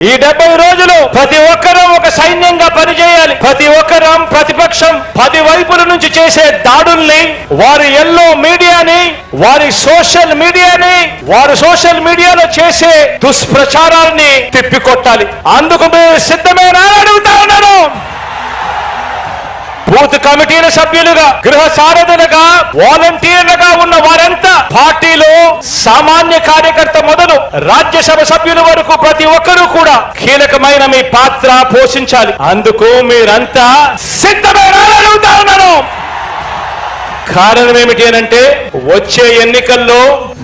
ఈ డెబ్బై రోజులు ప్రతి ఒక్కరూ ఒక సైన్యంగా పనిచేయాలి. ప్రతి ఒక్కరం ప్రతిపక్షం పది వైపుల నుంచి చేసే దాడుల్ని వారి ఎల్లో మీడియాని వారి సోషల్ మీడియాని వారు సోషల్ మీడియాలో చేసే దుష్ప్రచారాన్ని తిప్పికొట్టాలి. అందుకు మీరు సిద్ధమేనా అడుగుతా ఉన్నాను బూత్ కమిటీల సభ్యులుగా గృహ సారథులుగా వాలంటీర్ కార్యకర్త మొదలు రాజ్యసభ సభ్యుల వరకు ప్రతి ఒక్కరూ కూడా కీలకమైన మీ పాత్ర పోషించాలి. అందుకు మీరంతా సిద్ధమైన అని కారణం ఏమిటి అని అంటే వచ్చే ఎన్నికల్లో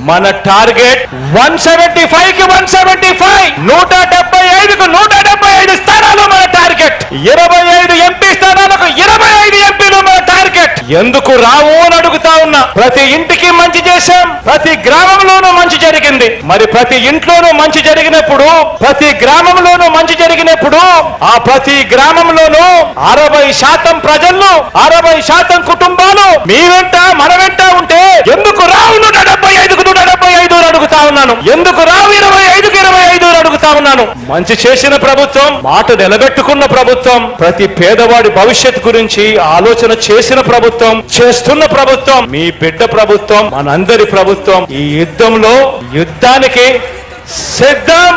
మన టార్గెట్ వన్ సెవెంటీ ఫైవ్కి వన్ సెవెంటీ ఫైవ్ నూట డెబ్బై ఐదుకు నూట డెబ్బై ఐదు స్థానాలు మన టార్గెట్ ఇరవై ఐదు ఎంపీ స్థానాలకు ఇరవై ఐదు ఎంపీలు మన టార్గెట్ ఎందుకు రావు అని అడుగుతా ఉన్నా. ప్రతి ఇంటికి మంచి చేశాం. ప్రతి గ్రామంలోనూ మంచి జరిగింది. మరి ప్రతి ఇంట్లోనూ మంచి జరిగినప్పుడు ప్రతి గ్రామంలోనూ మంచి జరిగినప్పుడు ఆ ప్రతి గ్రామంలోనూ అరవై శాతం ప్రజలు అరవై శాతం కుటుంబాలు మీ వెంట మన వెంట ఉంటే ఎందుకు రావు నూట డెబ్బై ఐదుకు నూట డెబ్బై ఐదు అని అడుగుతా ఉన్నాను ఎందుకు రావు ఇరవై ఐదుకు ఇరవై ఐదు అని చెప్తున్నాను మంచి చేసిన ప్రభుత్వం మాట నిలబెట్టుకున్న ప్రభుత్వం ప్రతి పేదవాడి భవిష్యత్ గురించి ఆలోచన చేసిన ప్రభుత్వం చేస్తున్న ప్రభుత్వం మీ బిడ్డ ప్రభుత్వం మనందరి ప్రభుత్వం. ఈ యుద్ధంలో యుద్ధానికి సిద్ధం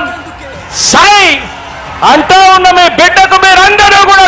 సై అంటా ఉన్న మీ బిడ్డకు మీరందరూ కూడా